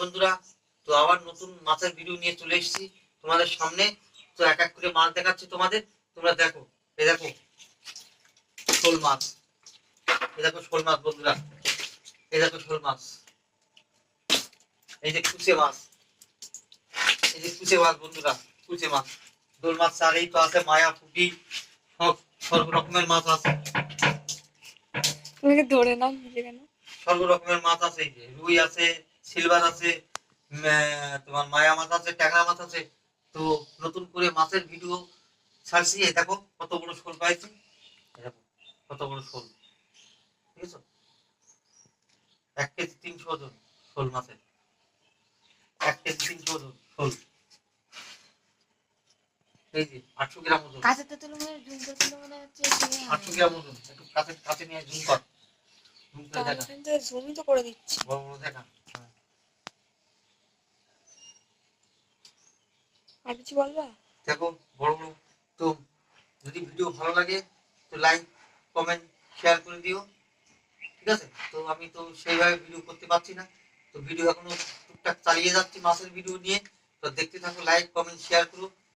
বন্ধুরা তো আবার নতুন মাছের ভিডিও নিয়ে চলে এসেছি তোমাদের সামনে। তো এক এক করে মাছ দেখাচ্ছি তোমাদের। তোমরা দেখো এই দেখো শোল মাছ। এই দেখো শোল মাছ বন্ধুরা। এই দেখো শোল মাছ। এই যে কুচে মাছ। এই যে কুচে মাছ বন্ধুরা কুচে মাছ। দোল মাছ আর এই তো আছে মায়া পুটি সব সর্ব রকমের মাছ আছে। ধরে নাও সর্ব রকমের মাছ আছে এই যে রুই আছে সিলভার আছে তোমার মায়া মাছ আছে ট্যাংরা মাছ আছে। তো নতুন করে মাছের ভিডিও ছাড়ছি। এই দেখো কত বড় শোল পাইছি। দেখো কত বড় শোল। ঠিক আছে? এক কেজি তিনশো ওজন শোল মাছের। এক কেজি তিনশো ওজন শোল। এই যে আটশো গ্রাম ওজন। কাছে তো তুলো মনে জুম করে তুলো মনে হচ্ছে আটশো গ্রাম ওজন। একটু কাছে কাছে নিয়ে জুম কর। জুম করে দেখা। তাহলে জমি তো করে দিচ্ছি। বড় বড় দেখা। আর কিছু বলবা? দেখো, বড় বড়, তো যদি ভিডিও ভালো লাগে, তো লাইক কমেন্ট শেয়ার করে দিও, ঠিক আছে? তো আমি তো সেইভাবে ভিডিও করতে পারছি না। তো ভিডিও এখনও টুকটাক চালিয়ে যাচ্ছি মাছের ভিডিও নিয়ে। তো দেখতে থাকো লাইক কমেন্ট শেয়ার করো।